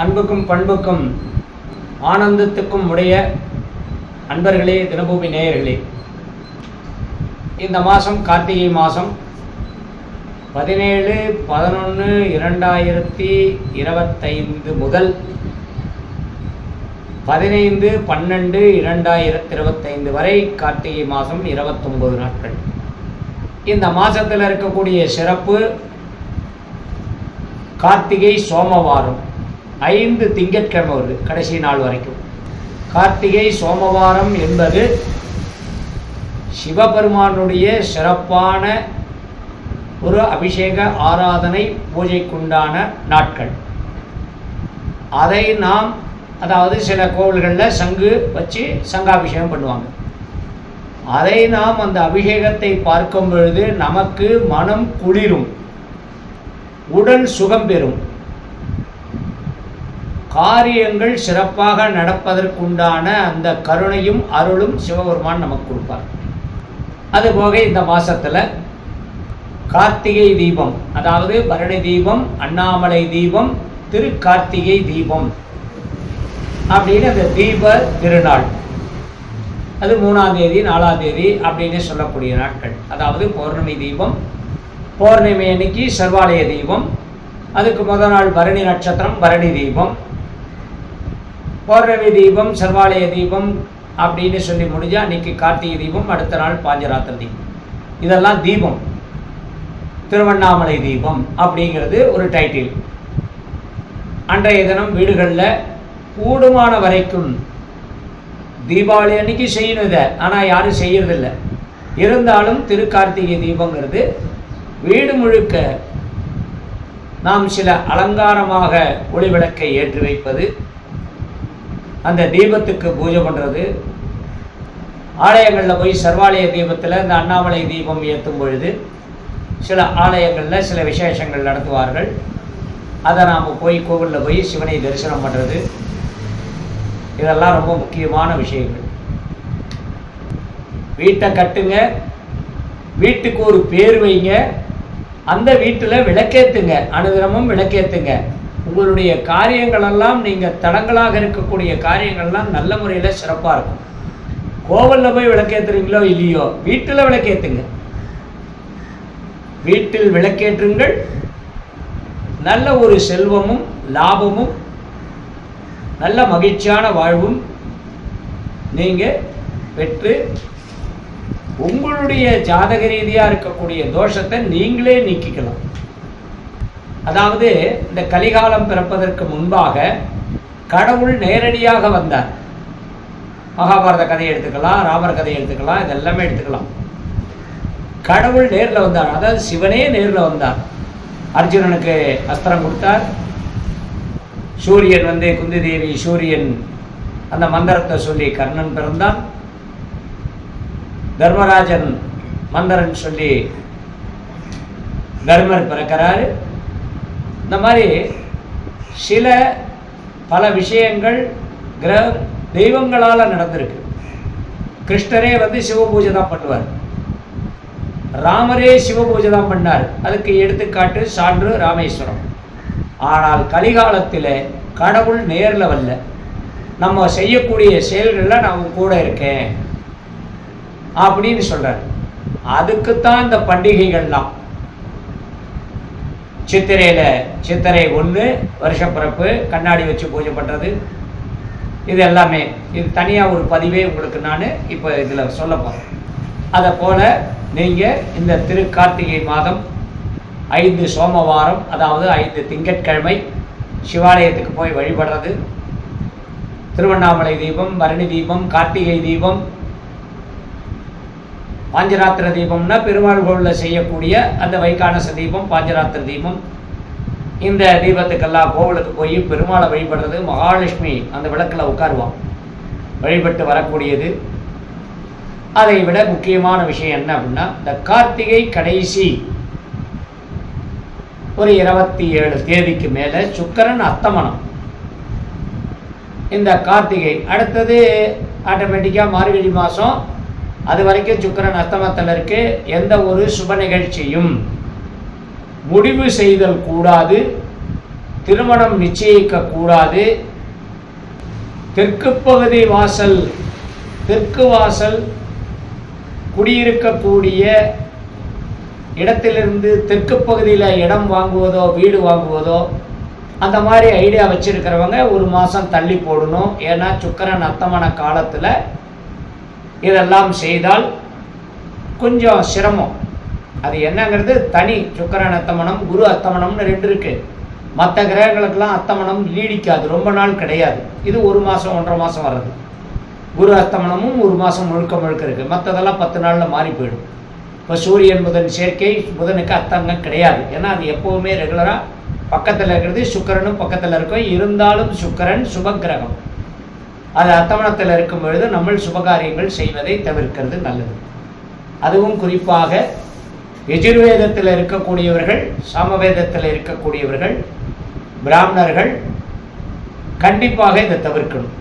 அன்புக்கும் பண்புக்கும் ஆனந்தத்துக்கும் உடைய அன்பர்களே தினபூமி நேயர்களே. இந்த மாதம் கார்த்திகை மாதம் பதினேழு பதினொன்று இரண்டாயிரத்தி இருபத்தைந்து முதல் பதினைந்து பன்னெண்டு இரண்டாயிரத்தி இருபத்தைந்து வரை கார்த்திகை மாதம் இருபத்தொம்பது நாட்கள். இந்த மாதத்தில் இருக்கக்கூடிய சிறப்பு கார்த்திகை சோமவாரம். ஐந்து திங்கட்கிழமை வருது கடைசி நாள் வரைக்கும். கார்த்திகை சோமவாரம் என்பது சிவபெருமானுடைய சிறப்பான ஒரு அபிஷேக ஆராதனை பூஜைக்குண்டான நாட்கள். அதை நாம் அதாவது சில கோவில்களில் சங்கு வச்சு சங்காபிஷேகம் பண்ணுவாங்க. அதை நாம் அந்த அபிஷேகத்தை பார்க்கும் பொழுது நமக்கு மனம் குளிரும். உடல் சுகம் பெறும். காரியங்கள் சிறப்பாக நடப்பதற்குண்டான அந்த கருணையும் அருளும் சிவபெருமான் நமக்கு கொடுப்பார். அதுபோக இந்த மாதத்தில் கார்த்திகை தீபம் அதாவது பரணி தீபம் அண்ணாமலை தீபம் திரு கார்த்திகை தீபம் அப்படின்னு அந்த தீப திருநாள். அது மூணாம் தேதி நாலாம் தேதி அப்படின்னு சொல்லக்கூடிய நாட்கள். அதாவது பௌர்ணமி தீபம் பௌர்ணமி அன்னைக்கு சர்வாலய தீபம் அதுக்கு முதல் நாள் பரணி நட்சத்திரம் பரணி தீபம் பௌர்ணமி தீபம் சர்வாலய தீபம் அப்படின்னு சொல்லி முடிஞ்சா அன்னைக்கு கார்த்திகை தீபம் அடுத்த நாள் பாஞ்சராத்திர தீபம். இதெல்லாம் தீபம். திருவண்ணாமலை தீபம் அப்படிங்கிறது ஒரு டைட்டில் அன்றைய தினம் வீடுகளில் கூடுமான வரைக்கும் தீபாவளி அன்னைக்கு செய்யணும் இதை. ஆனால் யாரும் செய்யறதில்ல. இருந்தாலும் திருக்கார்த்திகை தீபங்கிறது வீடு முழுக்க நாம் சில அலங்காரமாக ஒளி விளக்கை ஏற்றி வைப்பது அந்த தீபத்துக்கு பூஜை பண்ணுறது ஆலயங்களில் போய் சர்வாலய தீபத்தில் இந்த அண்ணாமலை தீபம் ஏற்றும் பொழுது சில ஆலயங்களில் சில விசேஷங்கள் நடத்துவார்கள். அதை நாம் போய் கோவிலில் போய் சிவனை தரிசனம் பண்ணுறது இதெல்லாம் ரொம்ப முக்கியமான விஷயங்கள். வீட்டை கட்டுங்க. வீட்டுக்கு ஒரு பேர் வைங்க. அந்த வீட்டில் விளக்கேத்துங்க. அனுதினமும் விளக்கேத்துங்க. உங்களுடைய காரியங்களெல்லாம் நீங்கள் தடங்களாக இருக்கக்கூடிய காரியங்கள்லாம் நல்ல முறையில் சிறப்பாக இருக்கும். கோவலில் போய் விளக்கேற்றுறீங்களோ இல்லையோ வீட்டில் விளக்கேத்துங்க. வீட்டில் விளக்கேற்றுங்கள். நல்ல ஒரு செல்வமும் லாபமும் நல்ல மகிழ்ச்சியான வாழ்வும் நீங்கள் பெற்று உங்களுடைய ஜாதக ரீதியாக இருக்கக்கூடிய தோஷத்தை நீங்களே நீக்கிக்கலாம். அதாவது இந்த கலிகாலம் பிறப்பதற்கு முன்பாக கடவுள் நேரடியாக வந்தார். மகாபாரத கதையை எடுத்துக்கலாம் ராமர் கதையை எடுத்துக்கலாம் இதெல்லாமே எடுத்துக்கலாம். கடவுள் நேரில் வந்தார். அதாவது சிவனே நேரில் வந்தார். அர்ஜுனனுக்கு அஸ்திரம் கொடுத்தார். சூரியன் வந்து குந்தி தேவி சூரியன் அந்த மந்திரத்தை சொல்லி கர்ணன் பிறந்தான். தர்மராஜன் மந்திரன் சொல்லி தர்மர் பிறக்கிறாரு. இந்த மாதிரி சில பல விஷயங்கள் கிரக தெய்வங்களால் நடந்திருக்கு. கிருஷ்ணரே வந்து சிவ பூஜை தான் பண்ணுவார். ராமரே சிவ பூஜை தான் பண்ணார். அதுக்கு எடுத்துக்காட்டு சான்று ராமேஸ்வரம். ஆனால் கலிகாலத்தில் கடவுள் நேரில் வரல. நம்ம செய்யக்கூடிய செயல்களில் நான் கூட இருக்கேன். அப்படின்னு சொல்கிறார் அதுக்குத்தான் இந்த பண்டிகைகள்லாம். சித்திரையில் சித்திரை ஒன்று வருஷப்பிறப்பு கண்ணாடி வச்சு பூஜை பண்ணுறது இது எல்லாமே. இது தனியாக ஒரு பதிவே உங்களுக்கு நான் இப்போ இதில் சொல்ல போகிறேன் அதை போல் நீங்கள் இந்த திரு கார்த்திகை மாதம் ஐந்து சோமவாரம் அதாவது ஐந்து திங்கட்கிழமை சிவாலயத்துக்கு போய் வழிபடுறது. திருவண்ணாமலை தீபம் பரணி தீபம் கார்த்திகை தீபம் பாஞ்சராத்திர தீபம்னா பெருமாள் கோவிலில் செய்யக்கூடிய அந்த வைகானச தீபம் பாஞ்சராத்திர தீபம். இந்த தீபத்துக்கெல்லாம் கோவிலுக்கு போய் பெருமாளை வழிபடுறது மகாலட்சுமி அந்த விளக்கில் உட்காருவான். வழிபட்டு வரக்கூடியது. அதை விட முக்கியமான விஷயம் என்ன அப்படின்னா இந்த கார்த்திகை கடைசி ஒரு இருபத்தி ஏழு தேதிக்கு மேலே சுக்கரன் அத்தமனம் இந்த கார்த்திகை அடுத்தது ஆட்டோமேட்டிக்காக மார்கழி மாதம் அது வரைக்கும் சுக்கரன் அஸ்தமத்தில் இருக்கு. எந்த ஒரு சுப நிகழ்ச்சியும் முடிவு செய்தல் கூடாது. திருமணம் நிச்சயிக்க கூடாது. தெற்கு பகுதி வாசல் தெற்கு வாசல் குடியிருக்கக்கூடிய இடத்திலிருந்து தெற்கு பகுதியில் இடம் வாங்குவதோ வீடு வாங்குவதோ அந்த மாதிரி ஐடியா வச்சுருக்கிறவங்க ஒரு மாதம் தள்ளி போடணும். ஏன்னா சுக்கரன் அத்தமான காலத்தில் இதெல்லாம் செய்தால் கொஞ்சம் சிரமம். அது என்னங்கிறது தனி சுக்கரன் அத்தமனம் குரு அத்தமனம்னு ரெண்டு இருக்குது மற்ற கிரகங்களுக்கெல்லாம் அத்தமனம் நீடிக்காது ரொம்ப நாள் கிடையாது. இது ஒரு மாதம் ஒன்றரை மாதம் வர்றது. குரு அஸ்தமனமும் ஒரு மாதம் முழுக்க முழுக்க இருக்குது மற்றதெல்லாம் பத்து நாளில் மாறி போயிடும். இப்போ சூரியன் புதன் சேர்க்கை புதனுக்கு அத்தங்கம் கிடையாது. ஏன்னா அது எப்போவுமே ரெகுலராக பக்கத்தில் இருக்கிறது சுக்கரனும் பக்கத்தில் இருக்கும். இருந்தாலும் சுக்கரன் சுபகிரகம் அது அத்தமனத்தில் இருக்கும் பொழுது நம்ம சுபகாரியங்கள் செய்வதை தவிர்க்கிறது நல்லது. அதுவும் குறிப்பாக எஜுர்வேதத்தில் இருக்கக்கூடியவர்கள் சமவேதத்தில் இருக்கக்கூடியவர்கள் பிராமணர்கள் கண்டிப்பாக இதை தவிர்க்கணும்.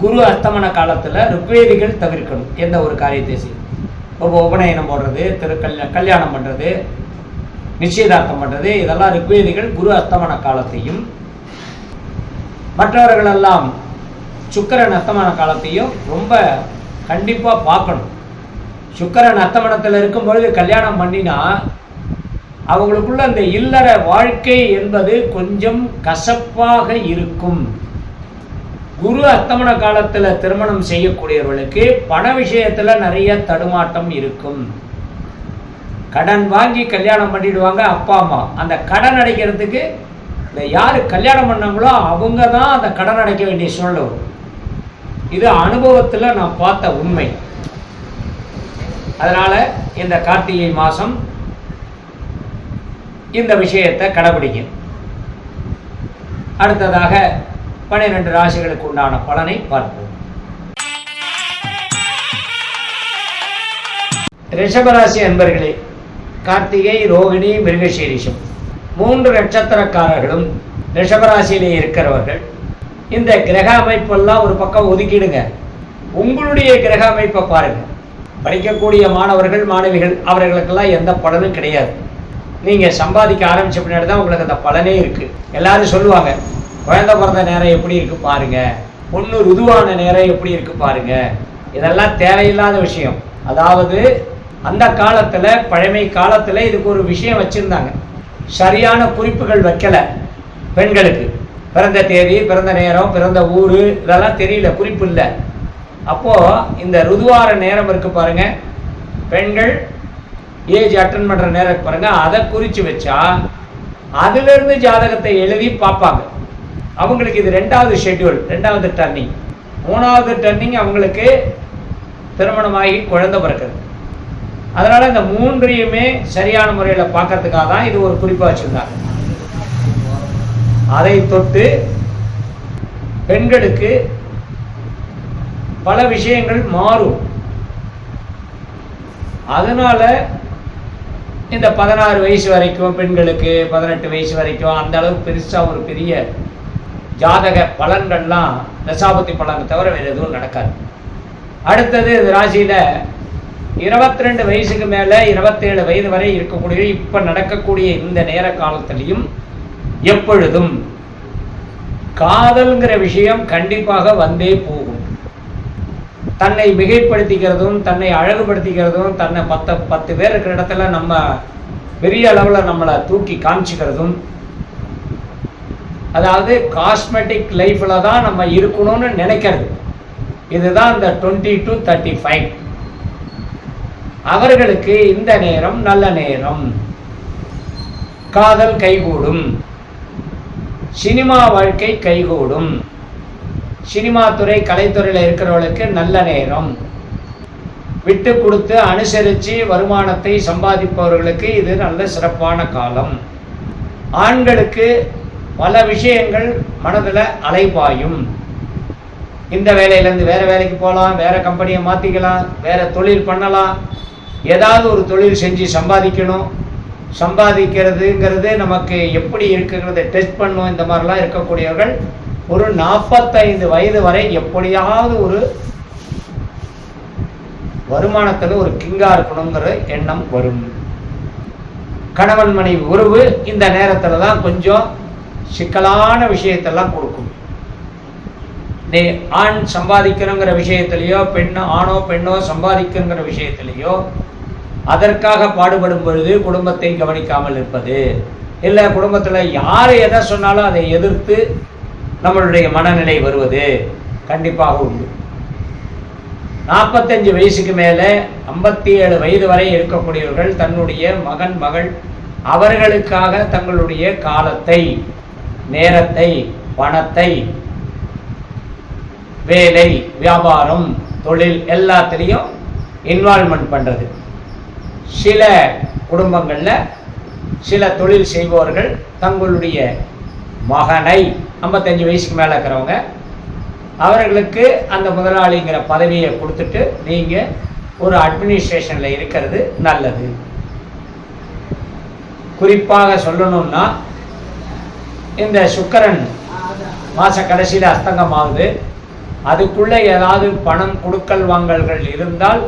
குரு அஸ்தமன காலத்தில் ருக்வேதிகள் தவிர்க்கணும் எந்த ஒரு காரியத்தை செய்யும் இப்போ உபநயனம் போடுறது திரு கல்யாணம் பண்ணுறது நிச்சயதார்த்தம் பண்ணுறது இதெல்லாம் ருக்வேதிகள் குரு அஸ்தமன காலத்தையும் மற்றவர்களெல்லாம் சுக்கரன் அஸ்தமான காலத்தையும் ரொம்ப கண்டிப்பாக பார்க்கணும். சுக்கரன் அஸ்தமனத்தில் இருக்கும் பொழுது கல்யாணம் பண்ணினா அவங்களுக்குள்ள அந்த இல்லற வாழ்க்கை என்பது கொஞ்சம் கசப்பாக இருக்கும். குரு அஸ்தமன காலத்தில் திருமணம் செய்யக்கூடியவர்களுக்கு பண விஷயத்தில் நிறைய தடுமாட்டம் இருக்கும். கடன் வாங்கி கல்யாணம் பண்ணிடுவாங்க அப்பா அம்மா. அந்த கடன் அடைக்கிறதுக்கு இந்த யார் கல்யாணம் பண்ணாங்களோ அவங்க தான் அந்த கடன் அடைக்க வேண்டிய சூழ்நிலை வரும். இது அனுபவத்தில் நான் பார்த்த உண்மை. அதனால் இந்த கார்த்திகை மாதம் இந்த விஷயத்தை கடைபிடிக்கும். அடுத்ததாக பன்னிரெண்டு ராசிகளுக்கு உண்டான பலனை பார்ப்போம். ரிஷபராசி அன்பர்களே கார்த்திகை ரோகிணி மிருகசீரிஷம் மூன்று நட்சத்திரக்காரர்களும் ரிஷபராசியிலே இருக்கிறவர்கள். இந்த கிரக அமைப்பெல்லாம் ஒரு பக்கம் ஒதுக்கிடுங்க. உங்களுடைய கிரக அமைப்பை பாருங்க. படிக்கக்கூடிய மாணவர்கள் மாணவிகள் அவர்களுக்கெல்லாம் எந்த பலனும் கிடையாது. நீங்கள் சம்பாதிக்க ஆரம்பிச்ச பின்னாடி தான் உங்களுக்கு அந்த பலனே இருக்குது எல்லாரும் சொல்லுவாங்க குழந்தை பிறந்த நேரம் எப்படி இருக்கு பாருங்க. பொண்ணு ருதுவான நேரம் எப்படி இருக்கு பாருங்க. இதெல்லாம் தேவையில்லாத விஷயம். அதாவது அந்த காலத்தில் பழமை காலத்தில் இதுக்கு ஒரு விஷயம் வச்சுருந்தாங்க. சரியான குறிப்புகள் வைக்கல பெண்களுக்கு. பிறந்த தேதி பிறந்த நேரம் பிறந்த ஊர் இதெல்லாம் தெரியல குறிப்பு இல்லை. அப்போது இந்த ருதுவார நேரம் இருக்கு பாருங்கள் பெண்கள் ஏஜ் அட்டன் பண்ணுற நேரம் பாருங்கள் அதை குறித்து வச்சா அதுலேருந்து ஜாதகத்தை எழுதி பார்ப்பாங்க. அவங்களுக்கு இது ரெண்டாவது ஷெட்யூல் ரெண்டாவது டர்னிங் மூணாவது டர்னிங் அவங்களுக்கு திருமணமாகி குழந்தை பிறக்கிறது அதனால் இந்த மூன்றையுமே சரியான முறையில் பார்க்கறதுக்காக தான் இது ஒரு குறிப்பாக வச்சுருந்தாங்க. அதை தொட்டு பெண்களுக்கு பல விஷயங்கள் மாறும். அதனால இந்த பதினாறு வயசு வரைக்கும் பெண்களுக்கு பதினெட்டு வயசு வரைக்கும் அந்த அளவுக்கு பெருசாக ஒரு பெரிய ஜாதக பலன்கள்லாம் தசாபத்தி பலனை தவிர வேறு எதுவும் நடக்காது. அடுத்தது ராசியில் இருபத்தி ரெண்டு வயசுக்கு மேலே இருபத்தேழு வயது வரை இருக்கக்கூடிய இப்போ நடக்கக்கூடிய இந்த நேர காலத்திலையும் எப்பொழுதும் காதல்ங்கிற விஷயம் கண்டிப்பாக வந்தே போகும். தன்னை மிகைப்படுத்திக்கிறதும் தன்னை அழகுபடுத்திக்கிறதும் தன்னை பத்து பத்து பேர் இருக்கிற இடத்துல நம்ம பெரிய அளவில் நம்மளை தூக்கி காமிச்சிக்கிறதும் அதாவது காஸ்மெட்டிக் லைஃப்பில் தான் நம்ம இருக்கணும்னு நினைக்கிறது. இதுதான் இந்த டுவெண்ட்டி டு தேர்ட்டி ஃபைவ் அவர்களுக்கு இந்த நேரம் நல்ல நேரம். காதல் கைகூடும். சினிமா வாழ்க்கை கைகூடும். சினிமா துறை கலைத்துறையில் இருக்கிறவர்களுக்கு நல்ல நேரம். விட்டு கொடுத்து அனுசரித்து வருமானத்தை சம்பாதிப்பவர்களுக்கு இது நல்ல சிறப்பான காலம். ஆண்களுக்கு பல விஷயங்கள் மனதில் அலைபாயும். இந்த வேலையிலேருந்து வேறு வேலைக்கு போகலாம் வேறு கம்பெனியை மாற்றிக்கலாம் வேறு தொழில் பண்ணலாம். ஏதாவது ஒரு தொழில் செஞ்சு சம்பாதிக்கணும். சம்பாதிக்கிறதுங்கிறது நமக்கு எப்படி இருக்குங்கிறத டெஸ்ட் பண்ணும். இந்த மாதிரிலாம் இருக்கக்கூடியவர்கள் ஒரு நாற்பத்தைந்து வயது வரை எப்படியாவது ஒரு வருமானத்தில் ஒரு கிங்கா இருக்கணுங்கிற எண்ணம் வரும். கணவன் மனைவி உறவு இந்த நேரத்தில் தான் கொஞ்சம் சிக்கலான விஷயத்தெல்லாம் கொடுக்கும். நே ஆண் சம்பாதிக்கணுங்கிற விஷயத்திலையோ பெண் ஆணோ பெண்ணோ சம்பாதிக்கணுங்கிற விஷயத்திலையோ அதற்காக பாடுபடும் பொழுது குடும்பத்தை கவனிக்காமல் இருப்பது. இல்லை குடும்பத்தில் யார் எதை சொன்னாலும் அதை எதிர்த்து நம்மளுடைய மனநிலை வருவது. கண்டிப்பாக உண்டு. நாற்பத்தஞ்சு வயசுக்கு மேலே ஐம்பத்தி ஏழு வயது வரை இருக்கக்கூடியவர்கள் தன்னுடைய மகன் மகள் அவர்களுக்காக தங்களுடைய காலத்தை நேரத்தை பணத்தை வேலை வியாபாரம் தொழில் எல்லாத்துலேயும் இன்வால்மெண்ட் பண்ணுறது சில குடும்பங்களில் சில தொழில் செய்பவர்கள் தங்களுடைய மகனை ஐம்பத்தஞ்சு வயசுக்கு மேலே இருக்கிறவங்க அவர்களுக்கு அந்த முதலாளிங்கிற பதவியை கொடுத்துட்டு நீங்கள் ஒரு அட்மினிஸ்ட்ரேஷனில் இருக்கிறது நல்லது. குறிப்பாக சொல்லணும்னா இந்த சுக்கரன் மாத கடைசியில் அஸ்தங்கம் ஆகுது அதுக்குள்ளே ஏதாவது பணம் கொடுக்கல் வாங்கல்கள் இருந்தால்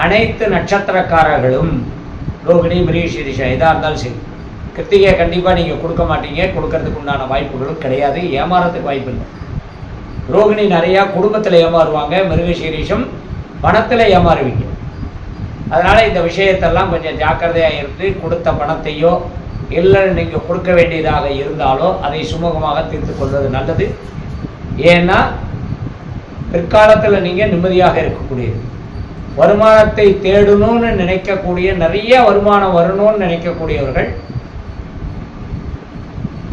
அனைத்து நட்சத்திரக்காரர்களும் ரோகிணி மிருகசீரிஷா எதாக இருந்தாலும் சரி கிருத்திகை கண்டிப்பாக நீங்கள் கொடுக்க மாட்டீங்க. கொடுக்கறதுக்கு உண்டான வாய்ப்புகளும் கிடையாது. ஏமாறதுக்கு வாய்ப்பு இல்லை. ரோகிணி நிறையா குடும்பத்தில் ஏமாறுவாங்க. மிருகசீரிஷம் பணத்தில் ஏமாறுவீங்க. அதனால் இந்த விஷயத்தெல்லாம் கொஞ்சம் ஜாக்கிரதையாக இருந்து கொடுத்த பணத்தையோ இல்லை நீங்கள் கொடுக்க வேண்டியதாக இருந்தாலோ அதை சுமூகமாக தீர்த்து கொள்வது நல்லது. ஏன்னா பிற்காலத்தில் நீங்கள் நிம்மதியாக இருக்கக்கூடியது. வருமானத்தை தேடணும்னு நினைக்கக்கூடிய நிறைய வருமானம் வரணும்னு நினைக்கக்கூடியவர்கள்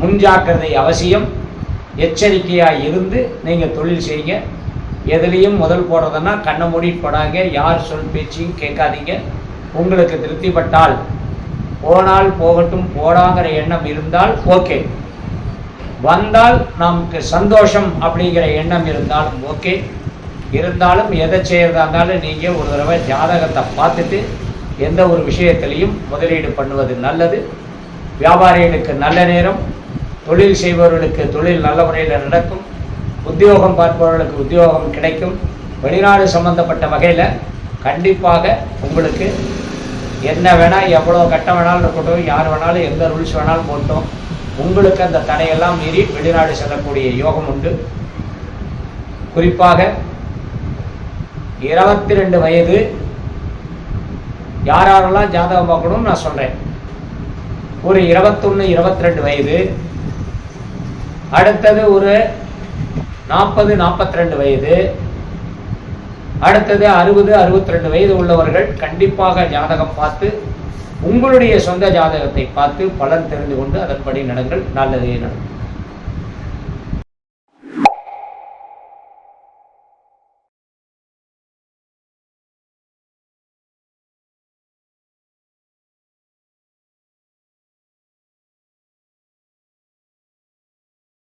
முன்ஜாக்கிரதை அவசியம் எச்சரிக்கையாக இருந்து நீங்கள் தொழில் செய்யுங்க. எதுலேயும் முதல் போடுறதுன்னா கண்ணை மூடிட்டு போடாங்க யார் சொல் பேச்சையும் கேட்காதீங்க. உங்களுக்கு திருப்திப்பட்டால் போனால் போகட்டும் போடாங்கிற எண்ணம் இருந்தால் ஓகே. வந்தால் நமக்கு சந்தோஷம் அப்படிங்கிற எண்ணம் இருந்தாலும் ஓகே. இருந்தாலும் எதை செய்கிறதா இருந்தாலும் நீங்கள் ஒரு தடவை ஜாதகத்தை பார்த்துட்டு எந்த ஒரு விஷயத்திலையும் முதலீடு பண்ணுவது நல்லது. வியாபாரிகளுக்கு நல்ல நேரம் தொழில் செய்பவர்களுக்கு தொழில் நல்ல முறையில் நடக்கும். உத்தியோகம் பார்ப்பவர்களுக்கு உத்தியோகம் கிடைக்கும். வெளிநாடு சம்பந்தப்பட்ட வகையில் கண்டிப்பாக உங்களுக்கு என்ன வேணால் எவ்வளோ கட்டம் வேணாலும் இருக்கட்டும் யார் வேணாலும் எந்த ரூல்ஸ் வேணாலும் போட்டோம். உங்களுக்கு அந்த தடையெல்லாம் மீறி வெளிநாடு செல்லக்கூடிய யோகம் உண்டு. குறிப்பாக இருபத்தி ரெண்டு வயது. யார் யாரெல்லாம் ஜாதகம் பார்க்கணும்னு நான் சொல்கிறேன் ஒரு இருபத்தொன்று இருபத்தி ரெண்டு வயது. அடுத்தது ஒரு நாற்பது நாற்பத்தி ரெண்டு வயது. அடுத்தது அறுபது அறுபத்தி ரெண்டு வயது உள்ளவர்கள் கண்டிப்பாக ஜாதகம் பார்த்து உங்களுடைய சொந்த ஜாதகத்தை பார்த்து பலன் தெரிந்து கொண்டு அதன்படி நடங்கள் நல்லதே நடக்கும்.